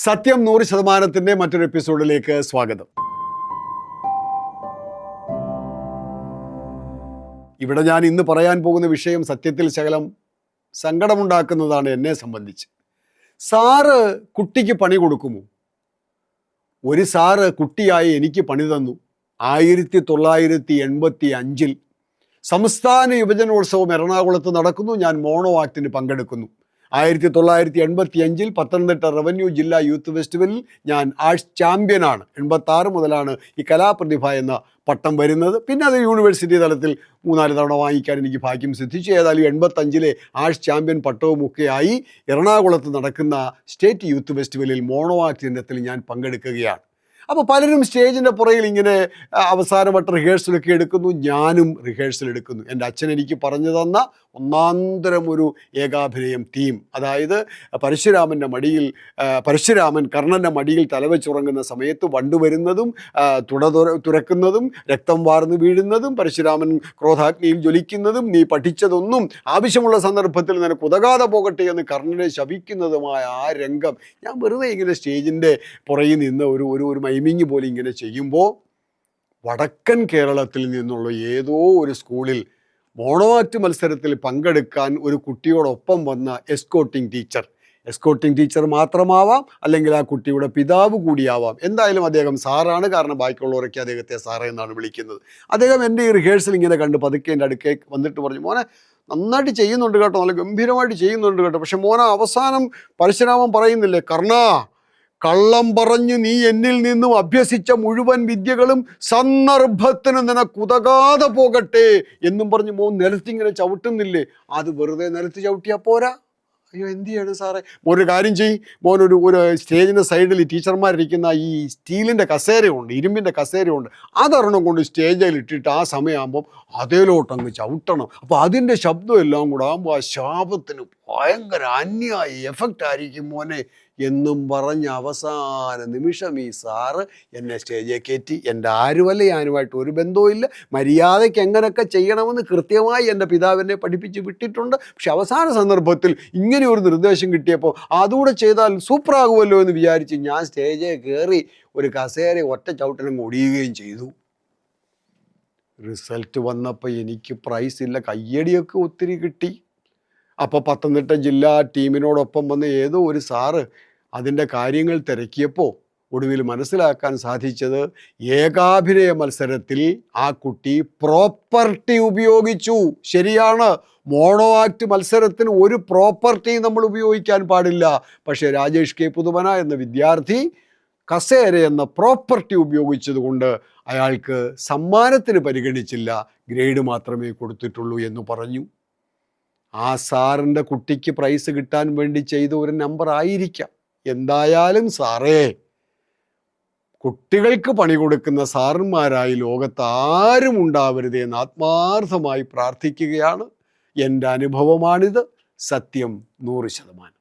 സത്യം നൂറ് ശതമാനത്തിന്റെ മറ്റൊരു എപ്പിസോഡിലേക്ക് സ്വാഗതം. ഇവിടെ ഞാൻ ഇന്ന് പറയാൻ പോകുന്ന വിഷയം സത്യത്തിൽ ശകലം സങ്കടമുണ്ടാക്കുന്നതാണ് എന്നെ സംബന്ധിച്ച്. സാറ് കുട്ടിക്ക് പണി കൊടുക്കുമോ? ഒരു സാറ് കുട്ടിയായി എനിക്ക് പണി തന്നു. ആയിരത്തി തൊള്ളായിരത്തി എൺപത്തി അഞ്ചിൽ സംസ്ഥാന യുവജനോത്സവം എറണാകുളത്ത് നടക്കുന്നു. ഞാൻ മോണോ ആക്ടിന് പങ്കെടുക്കുന്നു. ആയിരത്തി തൊള്ളായിരത്തി എൺപത്തി അഞ്ചിൽ പത്തനംതിട്ട റവന്യൂ ജില്ലാ യൂത്ത് ഫെസ്റ്റിവലിൽ ഞാൻ ആർട്സ് ചാമ്പ്യനാണ്. എൺപത്തി ആറ് മുതലാണ് ഈ കലാപ്രതിഭ എന്ന പട്ടം വരുന്നത്. പിന്നെ അത് യൂണിവേഴ്സിറ്റി തലത്തിൽ മൂന്നാൽ തവണ വാങ്ങിക്കാൻ എനിക്ക് ഭാഗ്യം സിദ്ധിച്ചു. ഏതായാലും എൺപത്തഞ്ചിലെ ആർട്സ് ചാമ്പ്യൻ പട്ടവും ഒക്കെയായി എറണാകുളത്ത് നടക്കുന്ന സ്റ്റേറ്റ് യൂത്ത് ഫെസ്റ്റിവലിൽ മോണോ ആക്ട് ഇനത്തിൽ ഞാൻ പങ്കെടുക്കുകയാണ്. അപ്പോൾ പലരും സ്റ്റേജിന്റെ പുറകിൽ ഇങ്ങനെ അവസാനവട്ട റിഹേഴ്സലൊക്കെ എടുക്കുന്നു. ഞാനും റിഹേഴ്സൽ എടുക്കുന്നു. എന്റെ അച്ഛൻ എനിക്ക് പറഞ്ഞു തന്ന ഒന്നാന്തരം ഒരു ഏകാഭിനയം ടീം അതായത് പരശുരാമന്റെ മടിയിൽ പരശുരാമൻ കർണന്റെ മടിയിൽ തലവെച്ചുറങ്ങുന്ന സമയത്ത് വണ്ട് വരുന്നതും തുട തുര- തുരക്കുന്നതും രക്തം വാർന്നു വീഴുന്നതും പരശുരാമൻ ക്രോധാഗ്നിയിൽ ജ്വലിക്കുന്നതും നീ പഠിച്ചതൊന്നും ആവശ്യമുള്ള സന്ദർഭത്തിൽ നിനക്ക് ഉതകാതെ പോകട്ടെ എന്ന് കർണനെ ശപിക്കുന്നതുമായ ആ രംഗം ഞാൻ വെറുതെ ഇങ്ങനെ സ്റ്റേജിന്റെ പുറകിൽ നിന്ന് ഒരു ഒരു ഒരു മൈമിങ് പോലെ ഇങ്ങനെ ചെയ്യുമ്പോൾ വടക്കൻ കേരളത്തിൽ നിന്നുള്ള ഏതോ ഒരു സ്കൂളിൽ മോണോവാറ്റ് മത്സരത്തിൽ പങ്കെടുക്കാൻ ഒരു കുട്ടിയോടൊപ്പം വന്ന എസ്കോട്ടിംഗ് ടീച്ചർ എസ്കോട്ടിംഗ് ടീച്ചർ മാത്രമാവാം അല്ലെങ്കിൽ ആ കുട്ടിയുടെ പിതാവ് കൂടിയാവാം. എന്തായാലും അദ്ദേഹം സാറാണ്. കാരണം ബാക്കിയുള്ളവരൊക്കെ അദ്ദേഹത്തെ സാറേ എന്നാണ് വിളിക്കുന്നത്. അദ്ദേഹം എന്റെ ഈ റിഹേഴ്സൽ ഇങ്ങനെ കണ്ട് പതുക്കെ എന്റെ അടുക്കേ വന്നിട്ട് പറഞ്ഞു മോനെ നന്നായിട്ട് ചെയ്യുന്നുണ്ട് കേട്ടോ. നല്ല ഗംഭീരമായിട്ട് ചെയ്യുന്നുണ്ട് കേട്ടോ. പക്ഷെ മോനെ അവസാനം പരശുരാമൻ പറയുന്നില്ലേ കർണ കള്ളം പറഞ്ഞു നീ എന്നിൽ നിന്നും അഭ്യസിച്ച മുഴുവൻ വിദ്യകളും സന്ദർഭത്തിന് നിനക്കുതകാതെ പോകട്ടെ എന്നും പറഞ്ഞു മോൻ നിലത്തിങ്ങനെ ചവിട്ടുന്നില്ലേ? അത് വെറുതെ നിലത്ത് ചവിട്ടിയാൽ പോരാ. അയ്യോ എന്ത് ചെയ്യാണ് സാറേ? ഒരു കാര്യം ചെയ്യ്. മോൻ ഒരു ഒരു സ്റ്റേജിന്റെ സൈഡിൽ ടീച്ചർമാരിരിക്കുന്ന ഈ സ്റ്റീലിന്റെ കസേരയുണ്ട് ഇരുമ്പിന്റെ കസേരയുണ്ട് അതൊരെണ്ണം കൊണ്ട് സ്റ്റേജിൽ ഇട്ടിട്ട് ആ സമയമാകുമ്പം അതേലോട്ടങ്ങ് ചവിട്ടണം. അപ്പോൾ അതിന്റെ ശബ്ദം എല്ലാം കൂടെ ആകുമ്പോൾ ആ ശാപത്തിന് ഭയങ്കര അന്യായ എഫക്റ്റ് ആയിരിക്കും മോനെ. എന്നും പറഞ്ഞ അവസാന നിമിഷം ഈ സാറ് എന്നെ സ്റ്റേജിൽ കയറ്റി. എന്റെ ആരുമല്ല ഞാനുമായിട്ട് ഒരു ബന്ധവുമില്ല മര്യാദയ്ക്ക് എങ്ങനെയൊക്കെ ചെയ്യണമെന്ന് കൃത്യമായി എന്റെ പിതാവിനെ പഠിപ്പിച്ച് വിട്ടിട്ടുണ്ട്. പക്ഷെ അവസാന സന്ദർഭത്തിൽ ഇങ്ങനെ ഒരു നിർദ്ദേശം കിട്ടിയപ്പോൾ അതുകൂടെ ചെയ്താൽ സൂപ്പറാകുമല്ലോ എന്ന് വിചാരിച്ച് ഞാൻ സ്റ്റേജിൽ കയറി ഒരു കസേര ഒറ്റ ചവിട്ടനും ഒടിയുകയും ചെയ്തു. റിസൾട്ട് വന്നപ്പോൾ എനിക്ക് പ്രൈസ് ഇല്ല. കയ്യടിയൊക്കെ ഒത്തിരി കിട്ടി. അപ്പോൾ പത്തനംതിട്ട ജില്ലാ ടീമിനോടൊപ്പം വന്ന ഏതോ ഒരു സാറ് അതിന്റെ കാര്യങ്ങൾ തിരക്കിയപ്പോൾ ഒടുവിൽ മനസ്സിലാക്കാൻ സാധിച്ചത് ഏകാഭിനയ മത്സരത്തിൽ ആ കുട്ടി പ്രോപ്പർട്ടി ഉപയോഗിച്ചു. ശരിയാണ്. മോണോ ആക്ട് മത്സരത്തിന് ഒരു പ്രോപ്പർട്ടി നമ്മൾ ഉപയോഗിക്കാൻ പാടില്ല. പക്ഷേ രാജേഷ് കെ പുതുമന എന്ന വിദ്യാർത്ഥി കസേര എന്ന പ്രോപ്പർട്ടി ഉപയോഗിച്ചതുകൊണ്ട് അയാൾക്ക് സമ്മാനത്തിന് പരിഗണിച്ചില്ല. ഗ്രേഡ് മാത്രമേ കൊടുത്തിട്ടുള്ളൂ എന്ന് പറഞ്ഞു. ആ സാറിന്റെ കുട്ടിക്ക് പ്രൈസ് കിട്ടാൻ വേണ്ടി ചെയ്ത ഒരു നമ്പർ ആയിരിക്കാം. എന്തായാലും സാറേ കുട്ടികൾക്ക് പണി കൊടുക്കുന്ന സാറന്മാരായി ലോകത്ത് ആരും ഉണ്ടാവരുത് എന്ന് ആത്മാർത്ഥമായി പ്രാർത്ഥിക്കുകയാണ്. എന്റെ അനുഭവമാണിത്. സത്യം നൂറ് ശതമാനം.